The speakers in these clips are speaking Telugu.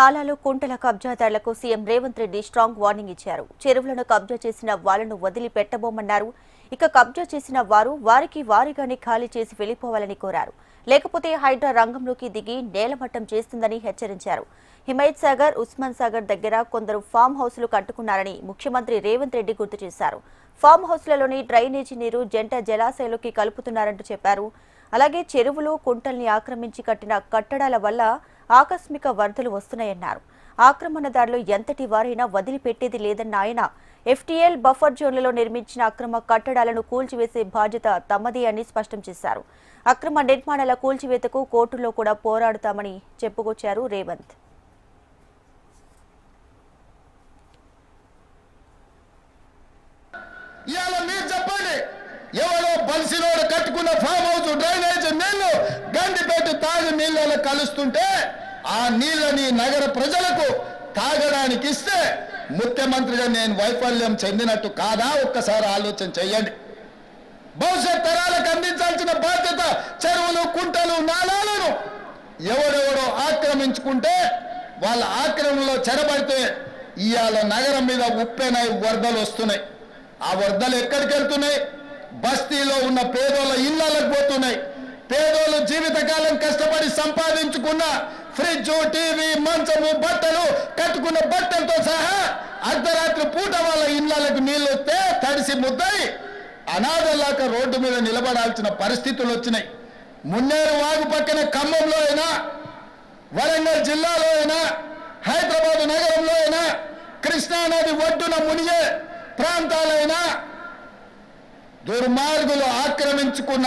నాలాలు కుంటల కబ్జాదారులకు CM Revanth Reddy strong warning ఇచ్చారు. చెరువులను కబ్జా చేసిన వాళ్ళను వదిలిపెట్టబోమన్నారు. ఇక కబ్జా చేసిన వారు వారికి వారిగానే ఖాళీ చేసి వెళ్ళిపోవాలని కోరారు. లేకపోతే హైడ్రా రంగంలోకి దిగి నేలమట్టం చేస్తుందని హెచ్చరించారు. హిమైత్ సాగర్ ఉస్మాన్ సాగర్ దగ్గర కొందరు ఫామ్ హౌస్లు కట్టుకున్నారని ముఖ్యమంత్రి రేవంత్ రెడ్డి గుర్తు చేశారు. ఫామ్ హౌస్లలోని డ్రైనేజీ నీరు జంట జలాశయాలకి కలుపుతున్నారంటూ చెప్పారు. అలాగే చెరువులు కుంటల్ని ఆక్రమించి కట్టిన కట్టడాల వల్ల ఆకస్మిక వరదలు వస్తున్నాయన్నారు. ఆక్రమణదారులు ఎంతటి వారైనా వదిలిపెట్టేది లేదన్న ఆయన ఎఫ్టీఎల్ బఫర్ జోన్లలో నిర్మించిన అక్రమ కట్టడాలను కూల్చివేసే బాధ్యత తమదే అని స్పష్టం చేశారు. అక్రమ నిర్మాణాల కూల్చివేతకు కోర్టులో కూడా పోరాడుతామని చెప్పుకొచ్చారు రేవంత్. మీరు చెప్పండి ఎవరో బలిసినోడు కట్టుకున్న ఫామ్ హౌస్ డ్రైనేజ్ నీళ్ళు గండిపేట తాగి నీళ్ళలో కలుస్తుంటే ఆ నీళ్ళని నగర ప్రజలకు తాగడానికి ఇస్తే ముఖ్యమంత్రిగా నేను వైఫల్యం చెందినట్టు కాదా? ఒక్కసారి ఆలోచన చెయ్యండి. భవిష్యత్ తరాలకు అందించాల్సిన బాధ్యత చెరువులు కుంటలు నాళాలను ఎవడెవడో ఆక్రమించుకుంటే వాళ్ళ ఆక్రమణలో చెరబడితే ఇవాళ నగరం మీద ఉప్పెనై వరదలు వస్తున్నాయి. ఆ వరదలు ఎక్కడికి వెళ్తున్నాయి బస్తీలో ఉన్న పేదోళ్ళ ఇళ్ళకు పోతున్నాయి. పేదోళ్ళు జీవితకాలం కష్టపడి సంపాదించుకున్న ఫ్రిడ్జ్ టీవీ మంచము బట్టలు కట్టుకున్న బట్టలతో సహా అర్ధరాత్రి పూట వాళ్ళ ఇళ్ళకు నీళ్ళు వస్తే తడిసి ముద్దయి అనాథలాక రోడ్డు మీద నిలబడాల్సిన పరిస్థితులు వచ్చినాయి. మున్నేరు వాగు పక్కన ఖమ్మంలో అయినా వరంగల్ జిల్లాలో అయినా హైదరాబాద్ నగరంలో అయినా కృష్ణానది ఒడ్డున మునిగే ప్రాంతాలైనా దుర్మార్గులు ఆక్రమించుకున్న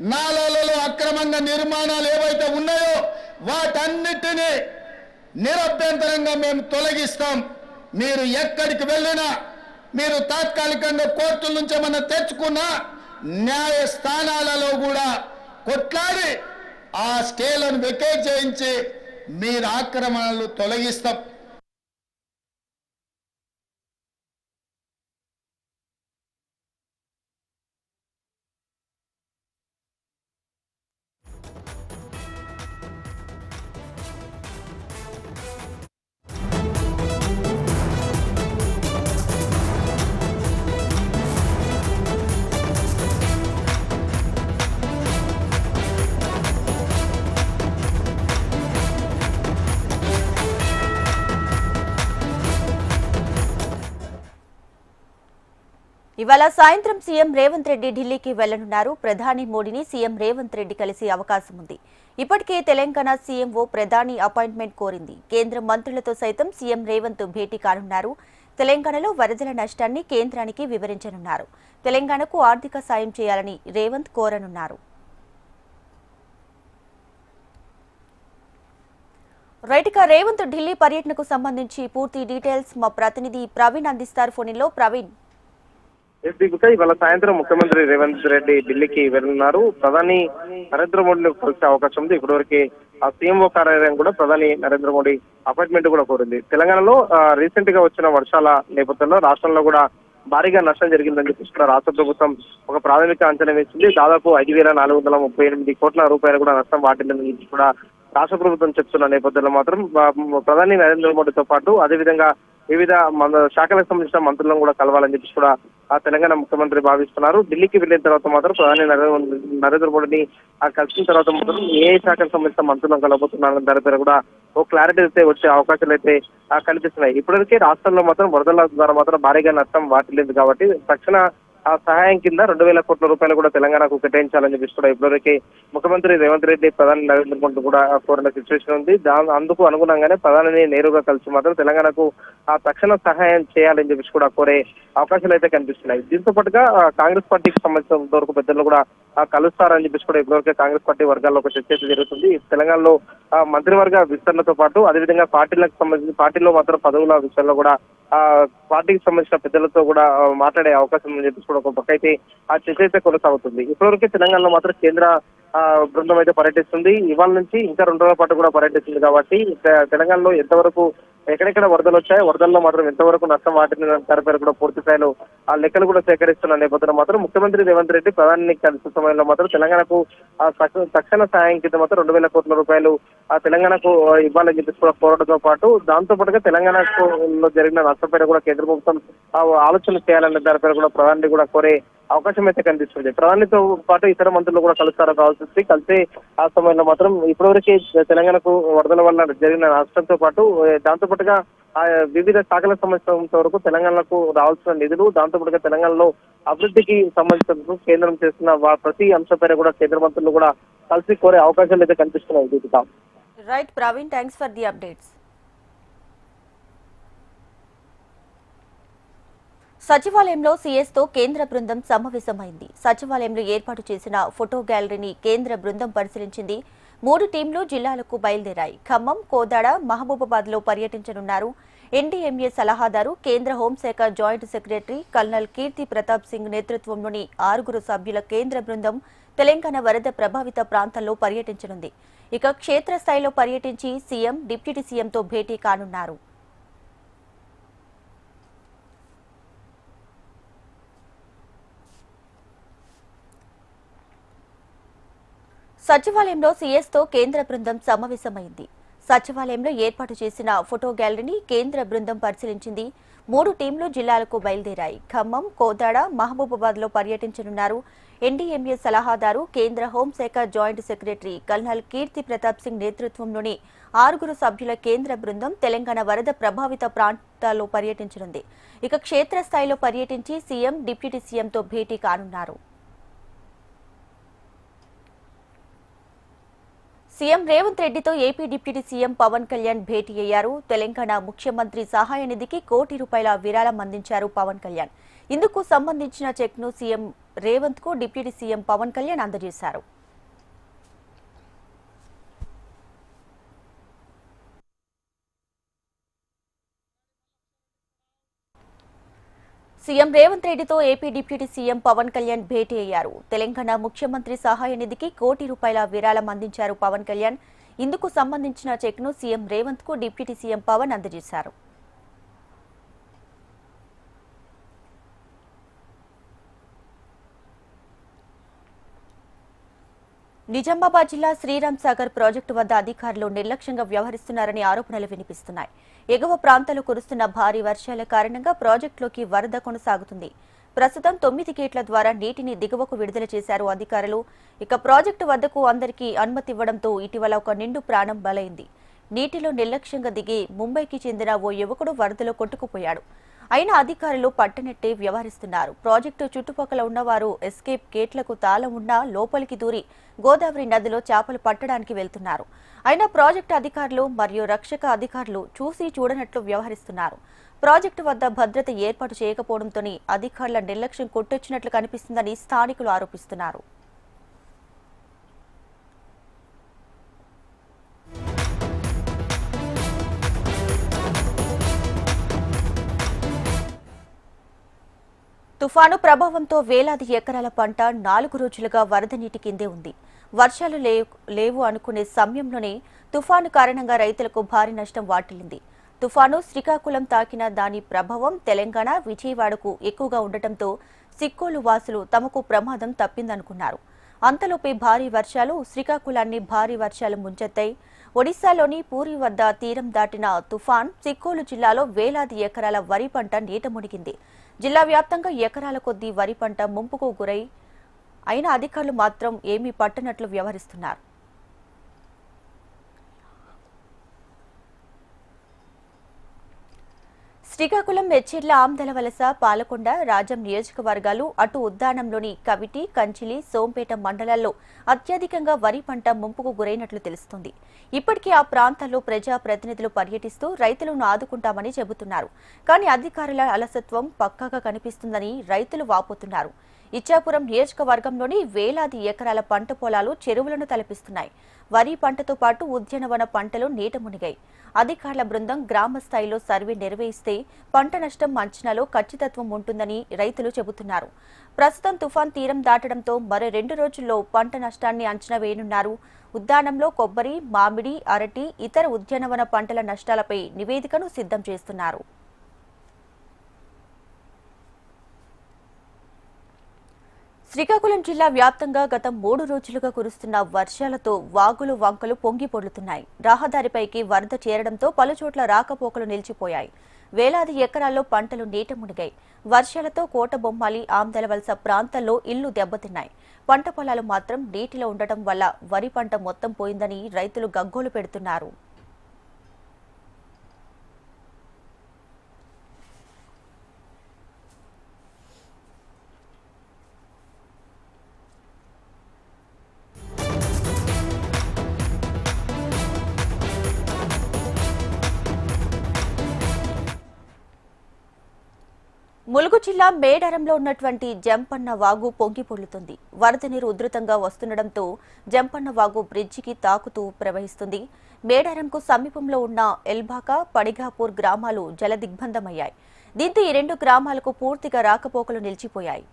నాలలో అక్రమంగా నిర్మాణాలు ఏవైతే ఉన్నాయో వాటన్నిటినీ నిరభ్యంతరంగా మేము తొలగిస్తాం. మీరు ఎక్కడికి వెళ్ళినా మీరు తాత్కాలికంగా కోర్టుల నుంచి ఏమన్నా తెచ్చుకున్నా న్యాయస్థానాలలో కూడా కొట్లాడి ఆ స్టేలను వెకేట్ చేయించి మీరు ఆక్రమణలు తొలగిస్తాం. ఇవాళ సాయంత్రం సీఎం రేవంత్ రెడ్డి ఢిల్లీకి వెళ్ళనున్నారు. ప్రధాని మోడీని సీఎం రేవంత్ రెడ్డి కలిసే అవకాశం ఉంది. ఇప్పటికే తెలంగాణ సీఎంఓ ప్రధాని అపాయింట్మెంట్ కోరింది. కేంద్ర మంత్రులతో సైతం సీఎం రేవంత్ భేటీ కానున్నారు. తెలంగాణలో వరదల నష్టాన్ని కేంద్రానికి వివరించనున్నారు. తెలంగాణకు ఆర్థిక సాయం చేయాలని రేవంత్ కోరనున్నారు. రైట్ రేవంత్ ఢిల్లీ పర్యటనకు సంబంధించి పూర్తి డీటెయిల్స్ మా ప్రతినిధి ప్రవీణ్ అందిస్తారు ఫోన్లో. ప్రవీణ్. దీపిక ఇవాళ సాయంత్రం ముఖ్యమంత్రి రేవంత్ రెడ్డి ఢిల్లీకి వెళ్తున్నారు ప్రధాని నరేంద్ర మోడీని కలిసే అవకాశం ఉంది. ఇప్పటివరకు ఆ సీఎంఓ కార్యాలయం కూడా ప్రధాని నరేంద్ర మోడీ అపాయింట్మెంట్ కూడా కోరింది. తెలంగాణలో రీసెంట్గా వచ్చిన వర్షాల నేపథ్యంలో రాష్ట్రంలో కూడా భారీగా నష్టం జరిగిందని చెప్పేసి కూడా రాష్ట్ర ప్రభుత్వం ఒక ప్రాథమిక అంచనా వేసింది. దాదాపు ఐదు వేల నాలుగు వందల ముప్పై ఎనిమిది కోట్ల రూపాయలు కూడా నష్టం వాటిల్లని కూడా రాష్ట్ర ప్రభుత్వం చెప్తున్న నేపథ్యంలో మాత్రం ప్రధాని నరేంద్ర మోడీతో పాటు అదేవిధంగా వివిధ మన శాఖలకు సంబంధించిన మంత్రులను కూడా కలవాలని చెప్పేసి కూడా ఆ తెలంగాణ ముఖ్యమంత్రి భావిస్తున్నారు. ఢిల్లీకి వెళ్ళిన తర్వాత మాత్రం ప్రధాని నరేంద్ర నరేంద్ర మోడీని కలిసిన తర్వాత మాత్రం ఏ శాఖకు సంబంధించిన మంత్రులను కలబోతున్నారని దాని పేరు కూడా ఓ క్లారిటీ అయితే వచ్చే అవకాశాలు అయితే ఆ, కనిపిస్తున్నాయి ఇప్పటికే రాష్ట్రంలో మాత్రం వరదల ద్వారా మాత్రం భారీగా నష్టం వాటిల్లింది కాబట్టి తక్షణ ఆ సహాయం కింద రెండు వేల కోట్ల రూపాయలు కూడా తెలంగాణకు కేటాయించాలని చెప్పేసి కూడా ఇప్పటివరకే ముఖ్యమంత్రి రేవంత్ రెడ్డి ప్రధాని నరేంద్ర మోడీ కూడా కోరిన సిచ్యువేషన్ ఉంది. అందుకు అనుగుణంగానే ప్రధానిని నేరుగా కలిసి మాత్రం తెలంగాణకు ఆ తక్షణ సహాయం చేయాలని చెప్పేసి కూడా కోరే అవకాశాలు అయితే కనిపిస్తున్నాయి. దీంతో పాటుగా కాంగ్రెస్ పార్టీకి సంబంధించిన వరకు పెద్దలు కూడా కలుస్తారని చెప్పేసి కూడా ఇప్పటివరకే కాంగ్రెస్ పార్టీ వర్గాల్లో ఒక చర్చ జరుగుతుంది. తెలంగాణలో మంత్రివర్గ విస్తరణతో పాటు అదేవిధంగా పార్టీలకు సంబంధించి పార్టీలో మాత్రం పదవుల విషయంలో కూడా ఆ పార్టీకి సంబంధించిన పెద్దలతో కూడా మాట్లాడే అవకాశం ఉందని చెప్పేసి కూడా ఒక పక్క అయితే ఆ చర్చ అయితే కొనసాగుతుంది. ఇప్పటివరకు తెలంగాణలో మాత్రం కేంద్ర బృందం అయితే పర్యటిస్తుంది. ఇవాళ నుంచి ఇంకా రెండు రోజుల పాటు కూడా పర్యటిస్తుంది కాబట్టి తెలంగాణలో ఎంతవరకు ఎక్కడెక్కడ వరదలు వచ్చాయి వరదల్లో మాత్రం ఎంతవరకు నష్టం వాటిని దానిపై కూడా పూర్తి స్థాయిలో ఆ లెక్కలు కూడా సేకరిస్తున్న నేపథ్యంలో మాత్రం ముఖ్యమంత్రి రేవంత్ రెడ్డి ప్రధాని కలిసిన సమయంలో మాత్రం తెలంగాణకు ఆ తక్షణ సాయం కింద మాత్రం రెండు వేల కోట్ల రూపాయలు ఆ తెలంగాణకు ఇవ్వాలని చెప్పేసి కూడా కోరడంతో పాటు దాంతో పాటుగా తెలంగాణలో జరిగిన నష్టపైన కూడా కేంద్ర ప్రభుత్వం ఆ, ఆలోచన చేయాలనే దానిపై కూడా ప్రధాని కూడా కోరే అవకాశం అయితే కనిపిస్తుంది. ప్రధానితో పాటు ఇతర మంత్రులు కూడా కలుస్తారో కావాల్సి వస్తుంది కలిసే ఆ సమయంలో మాత్రం ఇప్పటివరకే తెలంగాణకు వరదల వల్ల జరిగిన నష్టంతో పాటు దాంతో పాటుగా వివిధ శాఖల సంబంధించినంత వరకు తెలంగాణకు రావాల్సిన నిధులు దాంతో పాటుగా తెలంగాణలో అభివృద్ధికి సంబంధించిన కేంద్రం చేస్తున్న ప్రతి అంశంపై కూడా కేంద్ర మంత్రులు కూడా కలిసి కోరే అవకాశాలు అయితే కనిపిస్తున్నాయి Deepika. Right Praveen thanks for the updates సచివాలయంలో సీఎస్తో కేంద్ర బృందం సమావేశమైంది. సచివాలయంలో ఏర్పాటు చేసిన ఫోటో గ్యాలరీని కేంద్ర బృందం పరిశీలించింది. మూడు టీంలు జిల్లాలకు బయలుదేరాయి. ఖమ్మం కోదాడ మహబూబాబాద్లో పర్యటించనున్నారు. ఎన్డీఎంఏ సలహాదారు కేంద్ర హోంశాఖ joint secretary colonel Keerthi Pratap Singh నేతృత్వంలోని ఆరుగురు సభ్యుల కేంద్ర బృందం తెలంగాణ వరద ప్రభావిత ప్రాంతాల్లో పర్యటించనుంది. ఇక క్షేత్రస్థాయిలో పర్యటించి సీఎం డిప్యూటీ సీఎంతో భేటీ కానున్నారు. సచివాలయంలో సీఎస్తో కేంద్ర బృందం సమావేశమైంది. సచివాలయంలో ఏర్పాటు చేసిన ఫోటో గ్యాలరీని కేంద్ర బృందం పరిశీలించింది. మూడు టీంలు జిల్లాలకు బయలుదేరాయి. ఖమ్మం కోదాడ మహబూబాబాద్లో పర్యటించనున్నారు. ఎన్డీఎంఏ సలహాదారు కేంద్ర హోంశాఖ joint secretary colonel Keerthi Pratap Singh నేతృత్వంలోని ఆరుగురు సభ్యుల కేంద్ర బృందం తెలంగాణ వరద ప్రభావిత ప్రాంతాల్లో పర్యటించనుంది. ఇక క్షేత్రస్థాయిలో పర్యటించి సీఎం డిప్యూటీ సీఎంతో భేటీ కానున్నారు. సీఎం రేవంత్ రెడ్డితో AP deputy CM Pawan Kalyan భేటీ అయ్యారు. తెలంగాణ ముఖ్యమంత్రి సహాయ నిధికి కోటి రూపాయల విరాళం అందించారు పవన్ కళ్యాణ్. ఇందుకు సంబంధించిన చెక్ను సీఎం రేవంత్కు డిప్యూటీ సీఎం పవన్ కళ్యాణ్ అందజేశారు. సీఎం రేవంత్ రెడ్డితో AP deputy CM Pawan Kalyan భేటీ అయ్యారు. తెలంగాణ ముఖ్యమంత్రి సహాయ నిధికి కోటి రూపాయల విరాళం అందించారు పవన్ కళ్యాణ్. ఇందుకు సంబంధించిన చెక్ను సీఎం రేవంత్కు డిప్యూటీ సీఎం పవన్ అందజేశారు. నిజామాబాద్ జిల్లా శ్రీరామ్ సాగర్ ప్రాజెక్టు వద్ద అధికారులు నిర్లక్ష్యంగా వ్యవహరిస్తున్నారని ఆరోపణలు వినిపిస్తున్నాయి. ఎగువ ప్రాంతాలు కురుస్తున్న భారీ వర్షాల కారణంగా ప్రాజెక్టులోకి వరద కొనసాగుతుంది. ప్రస్తుతం తొమ్మిది గేట్ల ద్వారా నీటిని దిగువకు విడుదల చేశారు అధికారులు. ఇక ప్రాజెక్టు వద్దకు అందరికీ అనుమతి ఇవ్వడంతో ఇటీవల ఒక నిండు ప్రాణం బలైంది. నీటిలో నిర్లక్ష్యంగా దిగి ముంబైకి చెందిన ఓ యువకుడు వరదలో కొట్టుకుపోయాడు. అయినా అధికారులు పట్టనెట్టి వ్యవహరిస్తున్నారు. ప్రాజెక్టు చుట్టుపక్కల ఉన్నవారు ఎస్కేప్ గేట్లకు తాళం ఉన్నా లోపలికి దూరి గోదావరి నదిలో చేపలు పట్టడానికి వెళ్తున్నారు. అయినా ప్రాజెక్టు అధికారులు మరియు రక్షక అధికారులు చూసి చూడనట్లు వ్యవహరిస్తున్నారు. ప్రాజెక్టు వద్ద భద్రత ఏర్పాటు చేయకపోవడంతోని అధికారుల నిర్లక్ష్యం కొట్టొచ్చినట్లు కనిపిస్తుందని స్థానికులు ఆరోపిస్తున్నారు. తుఫాను ప్రభావంతో వేలాది ఎకరాల పంట నాలుగు రోజులుగా వరద నీటి కిందే ఉంది. వర్షాలు లేవు లేవు అనుకునే సమయంలోనే తుఫాను కారణంగా రైతులకు భారీ నష్టం వాటిల్లింది. తుఫాను శ్రీకాకుళం తాకిన దాని ప్రభావం తెలంగాణ విజయవాడకు ఎక్కువగా ఉండటంతో సిక్కోలు వాసులు తమకు ప్రమాదం తప్పిందనుకున్నారు. అంతలోపే భారీ వర్షాలు శ్రీకాకుళాన్ని భారీ వర్షాలు ముంచెత్తాయి. ఒడిశాలోని పూరి వద్ద తీరం దాటిన తుఫాన్ సిక్కోలు జిల్లాలో వేలాది ఎకరాల వరి పంట నీట మునిగింది. జిల్లా వ్యాప్తంగా ఎకరాల కొద్దీ వరి పంట ముంపుకు గురై అయిన అధికారులు మాత్రం ఏమీ పట్టనట్లు వ్యవహరిస్తున్నారు. శ్రీకాకుళం మెచ్చెర్ల ఆమ్దల వలస పాలకొండ రాజం నియోజకవర్గాలు అటు ఉద్దానంలోని కవిటి కంచిలి సోంపేట మండలాల్లో అత్యధికంగా వరి పంట ముంపుకు గురైనట్లు తెలుస్తుంది. ఇప్పటికీ ఆ ప్రాంతాల్లో ప్రజా ప్రతినిధులు పర్యటిస్తూ రైతులను ఆదుకుంటామని చెబుతున్నారు. కానీ అధికారుల అలసత్వం పక్కాగా కనిపిస్తుందని రైతులు వాపోతున్నారు. ఇచ్చాపురం నియోజకవర్గంలోని వేలాది ఎకరాల పంట పొలాలు చెరువులను తలపిస్తున్నాయి. వరి పంటతో పాటు ఉద్యానవన పంటలు నీట మునిగాయి. అధికారుల బృందం గ్రామ స్థాయిలో సర్వే నిర్వహిస్తే పంట నష్టం అంచనాలో ఖచ్చితత్వం ఉంటుందని రైతులు చెబుతున్నారు. ప్రస్తుతం తుఫాన్ తీరం దాటడంతో మరో రెండు రోజుల్లో పంట నష్టాన్ని అంచనా వేయనున్నారు. ఉద్యానంలో కొబ్బరి మామిడి అరటి ఇతర ఉద్యానవన పంటల నష్టాలపై నివేదికను సిద్ధం చేస్తున్నారు. శ్రీకాకుళం జిల్లా వ్యాప్తంగా గత మూడు రోజులుగా కురుస్తున్న వర్షాలతో వాగులు వంకలు పొంగి పొడుతున్నాయి. రహదారిపైకి వరద చేరడంతో పలుచోట్ల రాకపోకలు నిలిచిపోయాయి. వేలాది ఎకరాల్లో పంటలు నీట మునిగాయి. వర్షాలతో కోటబొమ్మాలి ఆమ్దలవలస ప్రాంతాల్లో ఇళ్ళు దెబ్బతిన్నాయి. పంట పొలాలు మాత్రం నీటిలో ఉండటం వల్ల వరి పంట మొత్తం పోయిందని రైతులు గగ్గోలు పెడుతున్నారు. ములుగు జిల్లా మేడారంలో ఉన్నటువంటి జంపన్న వాగు పొంగి పొర్లుతుంది. వరద నీరు ఉధృతంగా వస్తుండటంతో జంపన్న వాగు బ్రిడ్జికి తాకుతూ ప్రవహిస్తుంది. మేడారంకు సమీపంలో ఉన్న ఎల్బాక పడిగాపూర్ గ్రామాలు జలదిగ్బంధమయ్యాయి. దీంతో ఈ రెండు గ్రామాలకు పూర్తిగా రాకపోకలు నిలిచిపోయాయి.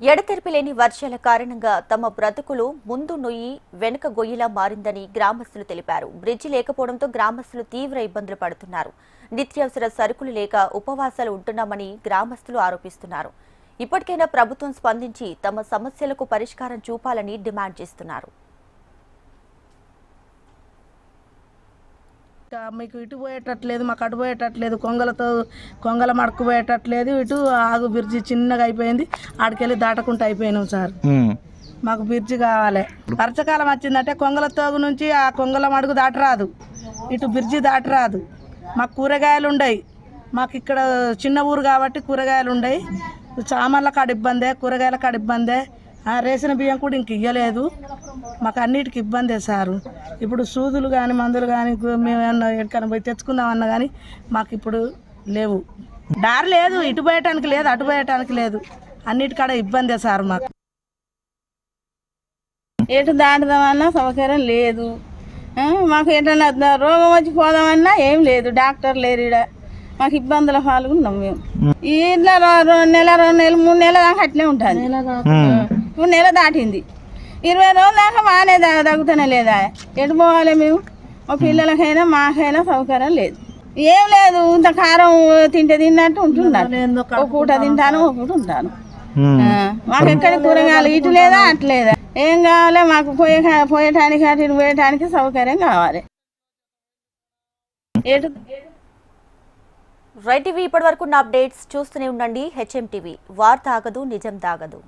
ఎడతెరిపి లేని వర్షాల కారణంగా తమ బ్రతుకులు ముందు నొయ్యి వెనుక గొయ్యిలా మారిందని గ్రామస్తులు తెలిపారు. బ్రిడ్జి లేకపోవడంతో గ్రామస్తులు తీవ్ర ఇబ్బందులు పడుతున్నారు. నిత్యావసర సరుకులు లేక ఉపవాసాలు ఉంటున్నామని గ్రామస్తులు ఆరోపిస్తున్నారు. ఇప్పటికైనా ప్రభుత్వం స్పందించి తమ సమస్యలకు పరిష్కారం చూపాలని డిమాండ్ చేస్తున్నారు. మీకు ఇటు పోయేటట్లేదు మాకు అటు పోయేటట్లేదు కొంగలతో కొంగల మడకు పోయేటట్లేదు ఇటు ఆగు బిర్జి చిన్నగా అయిపోయింది ఆడికెళ్ళి దాటకుండా అయిపోయినాం సార్. మాకు బిర్జి కావాలి. వర్షకాలం వచ్చిందంటే కొంగల తోగు నుంచి ఆ కొంగల మడుగు దాటరాదు. ఇటు బిర్జి దాటరాదు. మాకు కూరగాయలు ఉండయి. మాకు ఇక్కడ చిన్న ఊరు కాబట్టి కూరగాయలు ఉండయి. చామర్ల కాడ ఇబ్బందే కూరగాయల కాడ ఇబ్బందే. ఆ రేసిన బియ్యం కూడా ఇంక ఇయ్యలేదు. మాకు అన్నిటికి ఇబ్బందే సారు. ఇప్పుడు సూదులు కానీ మందులు కానీ మేము ఏమన్నా ఎక్కడికైనా పోయి తెచ్చుకుందామన్నా కానీ మాకు ఇప్పుడు లేవు. దారి లేదు ఇటు పోయటానికి లేదు అటు పోయటానికి లేదు. అన్నిటికాడ ఇబ్బందే సార్ మాకు. ఎటు దాటుదామన్నా సౌకర్యం లేదు. మాకు ఏంటన్నా రోగం వచ్చి పోదామన్నా ఏం లేదు. డాక్టర్ లేరు ఈడ. మాకు ఇబ్బందుల పాల్గొన్నాం మేము. ఈ ఇంట్లో రో- రో- నెల రెండు నెలలు మూడు నెలల దాకా అట్లే ఉంటుంది. ఇప్పుడు నెల దాటింది. ఇరవై రోజుల దాకా బాగానే దా- తగ్గుతూనే లేదా? ఎటు పోవాలి మేము? మా పిల్లలకైనా మాకైనా సౌకర్యం లేదు. ఏం లేదు ఇంత కారం తింటే తిన్నట్టు ఉంటున్నాను. ఒక పూట తింటాను ఒక పూట ఉంటాను మాకు ఎక్కడ కూరగాయలు ఇటు లేదా అటు లేదా? ఏం కావాలి మాకు పోయే పోయటానికి అటు ఇటు పోయటానికి సౌకర్యం కావాలి. ఎటు? రైట్ టీవీ ఇప్పటి వరకు ఉన్న అప్డేట్స్ చూస్తూనే ఉండండి. HM TV. వార్త ఆగదు నిజం దాగదు